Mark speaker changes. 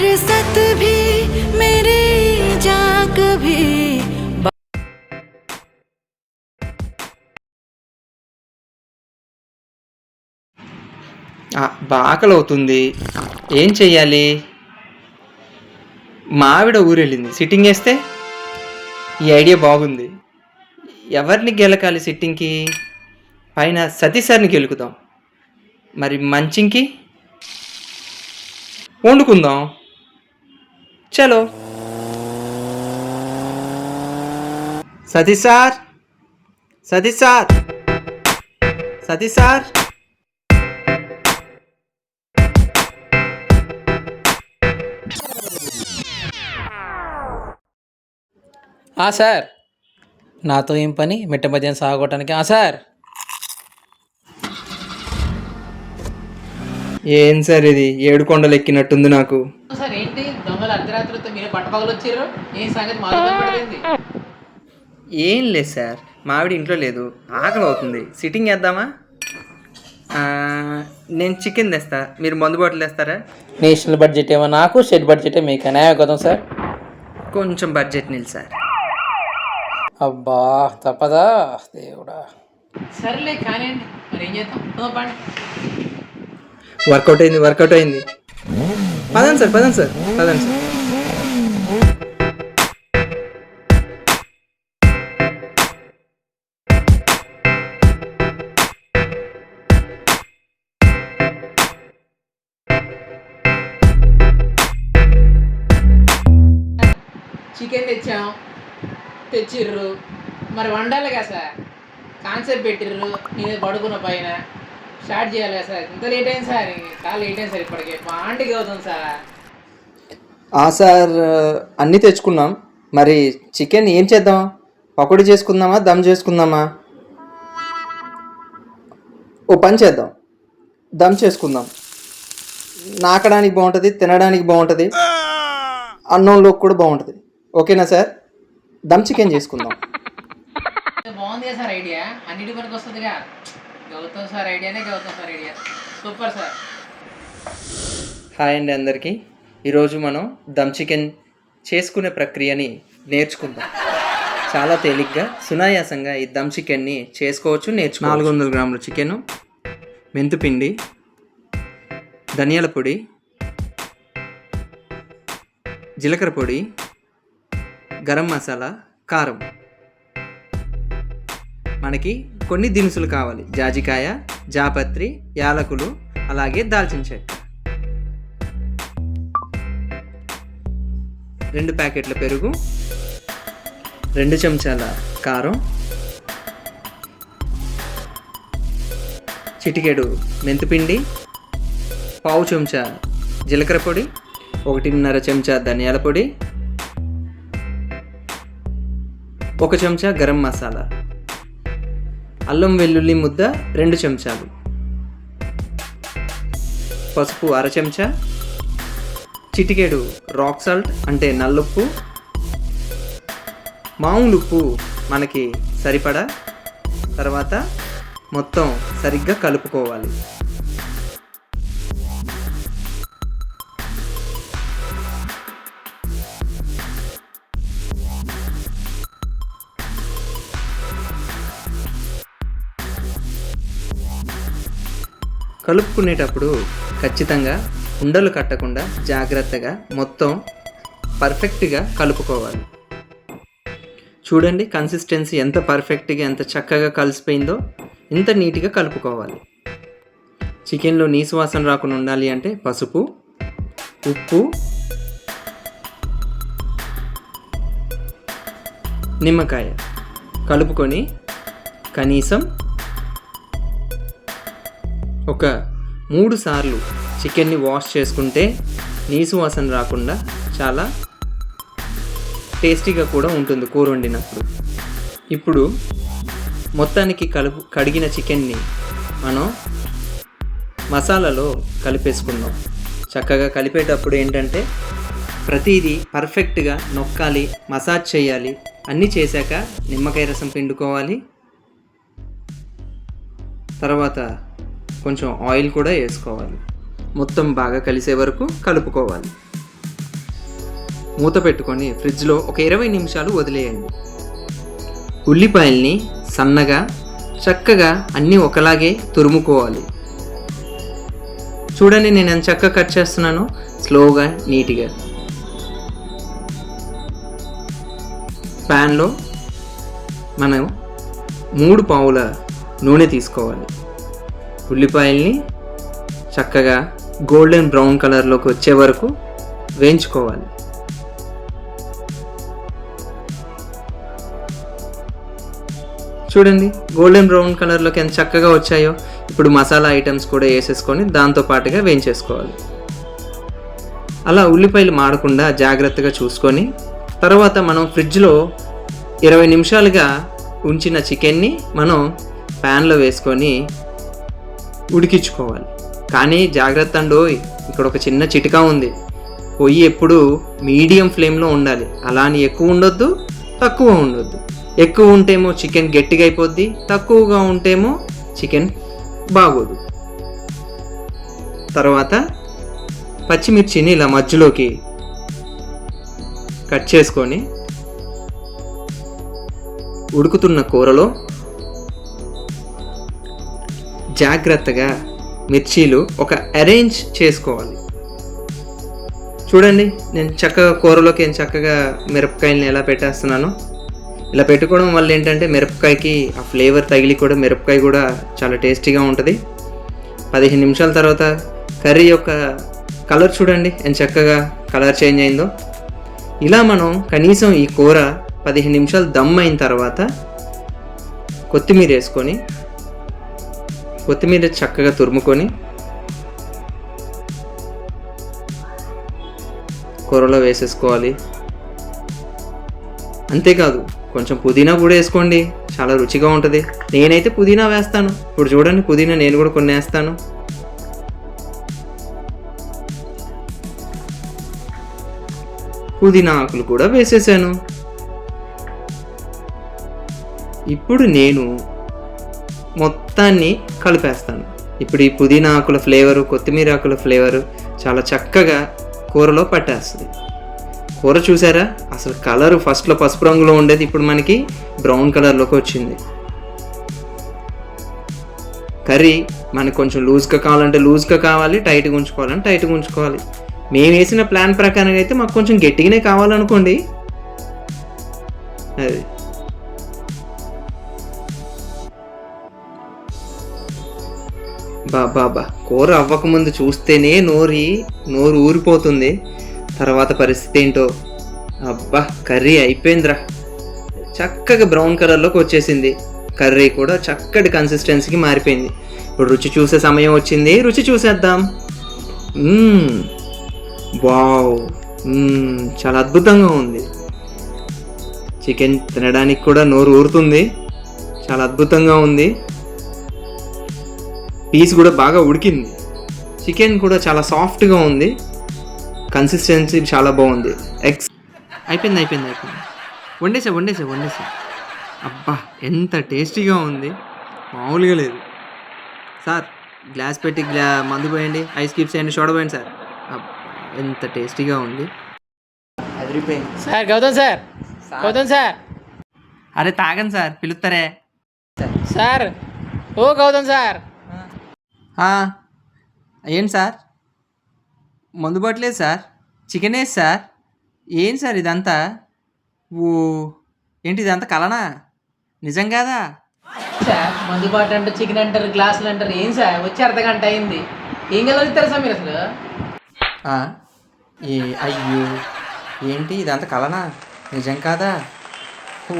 Speaker 1: फुर्सत भी मेरी जा कभी
Speaker 2: ఆ, బాకలు అవుతుంది ఏం చెయ్యాలి మావిడ ఊరెళ్ళింది సిట్టింగ్ వేస్తే ఈ ఐడియా బాగుంది ఎవరిని గెలకాలి సిట్టింగ్కి పైన సతీష్ సార్ని గెలుకుదాం మరి మంచింకి వండుకుందాం చలో. Satish sir. Satish sir. Satish sir.
Speaker 3: ఆ సార్. నాతో ఏం పని? మిట్ట మధ్యాహ్నం సాగొట్టడానికి ఆ సార్.
Speaker 2: ఏం సార్ ఇది? ఏడు కొండలు ఎక్కినట్టుంది నాకు.
Speaker 3: అర్ధరాత్రితో మీరే పట్టపగలు వచ్చారు ఏం సంగతి?
Speaker 2: ఏం లేదు సార్. మావిడి ఇంట్లో లేదు. ఆకలి అవుతుంది. సిట్టింగ్ వేద్దామా నేను చికెన్ తెస్తా. మీరు మందు బాటిల్ తెస్తారా?
Speaker 3: నేషనల్ బడ్జెట్ ఏమో నాకు స్టేట్ బడ్జెట్ మీకు. న్యాయం కదా సార్.
Speaker 2: కొంచెం బడ్జెట్ నిల్ సార్.
Speaker 3: అబ్బా తప్పదా? దేవుడా. సర్లే కానివ్వండి. మరి ఏం చేద్దాం?
Speaker 2: వర్కౌట్ అయింది వర్కౌట్ అయింది. పదండి సార్ పదండి సార్ పదండి సార్.
Speaker 3: చికెన్ తెచ్చాం తెచ్చిర్రు. మరి వండాలి కదా సార్? కాన్సెప్ట్ పెట్టిర్రు నేను పడుకున్న పైన. స్టార్ట్ చేయాలి కదా సార్? ఇంత లేట్ అయింది సార్ చాలా లేట్ అయింది సార్ ఇప్పటికే. పాంటికి అవుతుంది సార్.
Speaker 2: ఆ సార్ అన్నీ తెచ్చుకున్నాం. మరి చికెన్ ఏం చేద్దాం? పకోడీ చేసుకుందామా దమ్ చేసుకుందామా? ఓ పని చేద్దాం. దమ్ చేసుకుందాం. నాకడానికి బాగుంటుంది తినడానికి బాగుంటుంది. అన్నంలోకి కూడా బాగుంటుంది. ఓకేనా సార్? దమ్ చికెన్ చేసుకుందాం.
Speaker 3: బాగుంది సార్ ఐడియా. అన్నిటి పనికి వస్తుందిగా. Gautam sir ఐడియానే Gautam sir idea. Super sir.
Speaker 2: Hi అండి అందరికీ. ఈరోజు మనం దమ్ చికెన్ చేసుకునే ప్రక్రియని నేర్చుకుందాం. చాలా తేలిగ్గా సునాయాసంగా ఈ దమ్ చికెన్ని చేసుకోవచ్చు నేర్చు నాలుగు వందల గ్రాముల చికెను మెంతుపిండి ధనియాల పొడి జీలకర్ర పొడి గరం మసాలా కారం. మనకి కొన్ని దినుసులు కావాలి. జాజికాయ జాపత్రి యాలకులు అలాగే దాల్చిన చెక్క. రెండు ప్యాకెట్ల పెరుగు రెండు చెంచాల కారం చిటికెడు మెంతిపిండి పావు చెంచా జీలకర్ర పొడి ఒకటిన్నర చెంచా ధనియాల పొడి ఒక చెంచా గరం మసాలా. అల్లం వెల్లుల్లి ముద్ద రెండు చెంచాలు. పసుపు అర చెంచా. చిటికెడు రాక్ సాల్ట్ అంటే నల్లుప్పు. మామూలు ఉప్పు మనకి సరిపడా. తర్వాత మొత్తం సరిగ్గా కలుపుకోవాలి. కలుపుకునేటప్పుడు ఖచ్చితంగా ఉండలు కట్టకుండా జాగ్రత్తగా మొత్తం పర్ఫెక్ట్గా కలుపుకోవాలి. చూడండి కన్సిస్టెన్సీ ఎంత పర్ఫెక్ట్గా ఎంత చక్కగా కలిసిపోయిందో ఇంత నీట్గా కలుపుకోవాలి. చికెన్లో నీసు వాసన రాకుండా ఉండాలి అంటే పసుపు ఉప్పు నిమ్మకాయ కలుపుకొని కనీసం ఒక మూడు సార్లు చికెన్ని వాష్ చేసుకుంటే నీసు వాసన రాకుండా చాలా టేస్టీగా కూడా ఉంటుంది కూర వండినప్పుడు. ఇప్పుడు మొత్తానికి కలుపు కడిగిన చికెన్ని మనం మసాలాలో కలిపేసుకుందాం. చక్కగా కలిపేటప్పుడు ఏంటంటే ప్రతిదీ పర్ఫెక్ట్గా నొక్కాలి మసాజ్ చేయాలి. అన్నీ చేశాక నిమ్మకాయ రసం పిండుకోవాలి. తర్వాత కొంచెం ఆయిల్ కూడా వేసుకోవాలి. మొత్తం బాగా కలిసే వరకు కలుపుకోవాలి. మూత పెట్టుకొని ఫ్రిడ్జ్లో ఒక ఇరవై నిమిషాలు వదిలేయండి. ఉల్లిపాయల్ని సన్నగా చక్కగా అన్నీ ఒకలాగే తురుముకోవాలి. చూడండి నేను ఎంత చక్కగా కట్ చేస్తున్నాను స్లోగా నీట్గా. ప్యాన్లో మనం మూడు పావుల నూనె తీసుకోవాలి. ఉల్లిపాయల్ని చక్కగా గోల్డెన్ బ్రౌన్ కలర్లోకి వచ్చే వరకు వేయించుకోవాలి. చూడండి గోల్డెన్ బ్రౌన్ కలర్లోకి ఎంత చక్కగా వచ్చాయో. ఇప్పుడు మసాలా ఐటమ్స్ కూడా వేసేసుకొని దాంతో పాటుగా వేయించేసుకోవాలి. అలా ఉల్లిపాయలు మాడకుండా జాగ్రత్తగా చూసుకొని తర్వాత మనం ఫ్రిడ్జ్లో ఇరవై నిమిషాలుగా ఉంచిన చికెన్ని మనం ప్యాన్లో వేసుకొని ఉడికించుకోవాలి. కానీ జాగ్రత్త అండోయ్ ఇక్కడ ఒక చిన్న చిటికా ఉంది. పొయ్యి ఎప్పుడు మీడియం ఫ్లేమ్లో ఉండాలి. అలా అని ఎక్కువ ఉండొద్దు తక్కువ ఉండొద్దు. ఎక్కువ ఉంటేమో చికెన్ గట్టిగా అయిపోద్ది తక్కువగా ఉంటేమో చికెన్ బాగోదు. తర్వాత పచ్చిమిర్చిని ఇలా మధ్యలోకి కట్ చేసుకొని ఉడుకుతున్న కూరలో జాగ్రత్తగా మిర్చీలు ఒక అరేంజ్ చేసుకోవాలి. చూడండి నేను చక్కగా కూరలోకి నేను చక్కగా మిరపకాయలని ఎలా పెట్టేస్తున్నాను. ఇలా పెట్టుకోవడం వల్ల ఏంటంటే మిరపకాయకి ఆ ఫ్లేవర్ తగిలి కూడా మిరపకాయ కూడా చాలా టేస్టీగా ఉంటుంది. పదిహేను నిమిషాల తర్వాత కర్రీ యొక్క కలర్ చూడండి ఎంత చక్కగా కలర్ చేంజ్ అయిందో. ఇలా మనం కనీసం ఈ కూర పదిహేను నిమిషాలు దమ్ అయిన తర్వాత కొత్తిమీర వేసుకొని కొత్తిమీర చక్కగా తురుముకొని కూరలో వేసేసుకోవాలి. అంతేకాదు కొంచెం పుదీనా కూడా వేసుకోండి. చాలా రుచిగా ఉంటుంది. నేనైతే పుదీనా వేస్తాను. ఇప్పుడు చూడండి పుదీనా నేను కూడా కొన్ని వేస్తాను పుదీనా ఆకులు కూడా వేసేసాను. ఇప్పుడు నేను మొత్తాన్ని కలిపేస్తాను. ఇప్పుడు ఈ పుదీనా ఆకుల ఫ్లేవరు కొత్తిమీర ఆకుల ఫ్లేవరు చాలా చక్కగా కూరలో పట్టేస్తుంది. కూర చూసారా? అసలు కలర్ ఫస్ట్లో పసుపు రంగులో ఉండేది ఇప్పుడు మనకి బ్రౌన్ కలర్లోకి వచ్చింది. కర్రీ మనకు కొంచెం లూజ్గా కావాలంటే లూజ్గా కావాలి టైట్గా ఉంచుకోవాలంటే టైట్గా ఉంచుకోవాలి. మేము వేసిన ప్లాన్ ప్రకారం అయితే మాకు కొంచెం గట్టిగానే కావాలనుకోండి. అది. బాబా కూర అవ్వకముందు చూస్తేనే నోరి నోరు ఊరిపోతుంది. తర్వాత పరిస్థితి ఏంటో? అబ్బా కర్రీ అయిపోయిందిరా. చక్కగా బ్రౌన్ కలర్లోకి వచ్చేసింది. కర్రీ కూడా చక్కటి కన్సిస్టెన్సీకి మారిపోయింది. ఇప్పుడు రుచి చూసే సమయం వచ్చింది. రుచి చూసేద్దాం. వావ్. చాలా అద్భుతంగా ఉంది. చికెన్ తినడానికి కూడా నోరు ఊరుతుంది. చాలా అద్భుతంగా ఉంది. పీస్ కూడా బాగా ఉడికింది. చికెన్ కూడా చాలా సాఫ్ట్గా ఉంది. కన్సిస్టెన్సీ చాలా బాగుంది. ఎక్స్ అయిపోయింది అయిపోయింది అయిపోయింది. వండేసా వండేసా వండేసా. అబ్బా ఎంత టేస్టీగా ఉంది. మామూలుగా లేదు. సార్ గ్లాస్ పెట్టి గ్లా మందు పోయండి ఐస్ క్యూబ్స్ వేయండి చూడబోయండి సార్. అబ్బా ఎంత టేస్టీగా ఉంది.
Speaker 3: Sir Gautam sir. Gautam sir.
Speaker 2: అరే తాగండి సార్ పిలుస్తారే
Speaker 3: సార్. ఓ గౌతమ్ సార్.
Speaker 2: ఏంటి సార్? మందు పట్టలేదు సార్. చికెన్ వేసి సార్. ఏం సార్ ఇదంతా? ఓ ఏంటి ఇదంతా కలనా? నిజం కాదా?
Speaker 3: సార్ మందుబాటు అంటారు చికెన్ అంటారు గ్లాసులు అంటారు ఏం సార్? వచ్చి అర్ధ గంట అయింది. ఏం కలుగుతారు సార్ మీరు అసలు?
Speaker 2: ఏ అయ్యో ఏంటి ఇదంతా కలనా? నిజం కాదా? ఓ